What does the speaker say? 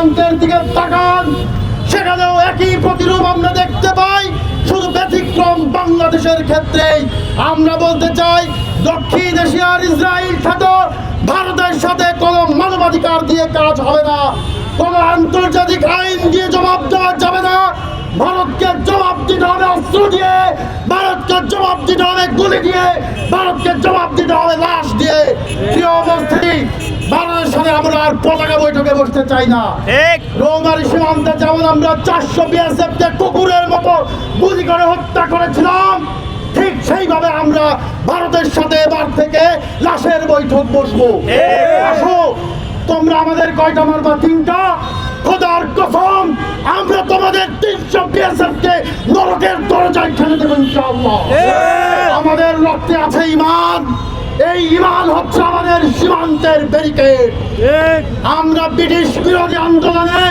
সীমান্তের দিকে তাকান। সেখানেও একই প্রতিরূপ আমরা দেখতে পাই। শুধু ব্যতিক্রম বাংলাদেশের ক্ষেত্রে আমরা বলতে চাই, দক্ষিণ এশিয়ার ইসরায়েল খ্যাত, ভারতের সাথে কোনো মানবাধিকার দিয়ে কাজ হবে না। কোনো আন্তর্জাতিক আইন দিয়ে জবাব দেওয়া যাবে না। ভারতকে জবাব দিতে হবে অস্ত্র দিয়ে। ভারতকে জবাব দিতে হবে গুলি দিয়ে। ভারতকে জবাব দিতে হবে লাশ দিয়ে। প্রিয় সাথে আমরা আর পতাকা বৈঠকে বসতে চাই না। ঠিক। রৌমারি সীমান্তে যেমন আমরা চারশো বিএসএফকে কুকুরের মতো গুলি করে হত্যা করেছিলাম ঠিক সেইভাবে আমরা ভারতের সাথে এবার থেকে লাশের বৈঠক বসবো। আসো তোমরা আমাদের কয়টা মারবা? তিনটা। খোদার কসম আমরা তোমাদের তিনশো বিএসএফ কে নরকের দরজায় ঠেলে দেবো ইনশাআল্লাহ। আমাদের রক্তে আছে ইমান। এই ইমান হচ্ছে আমাদের সীমান্তের ব্যারিকেড আমরা ব্রিটিশ বিরোধী আন্দোলনে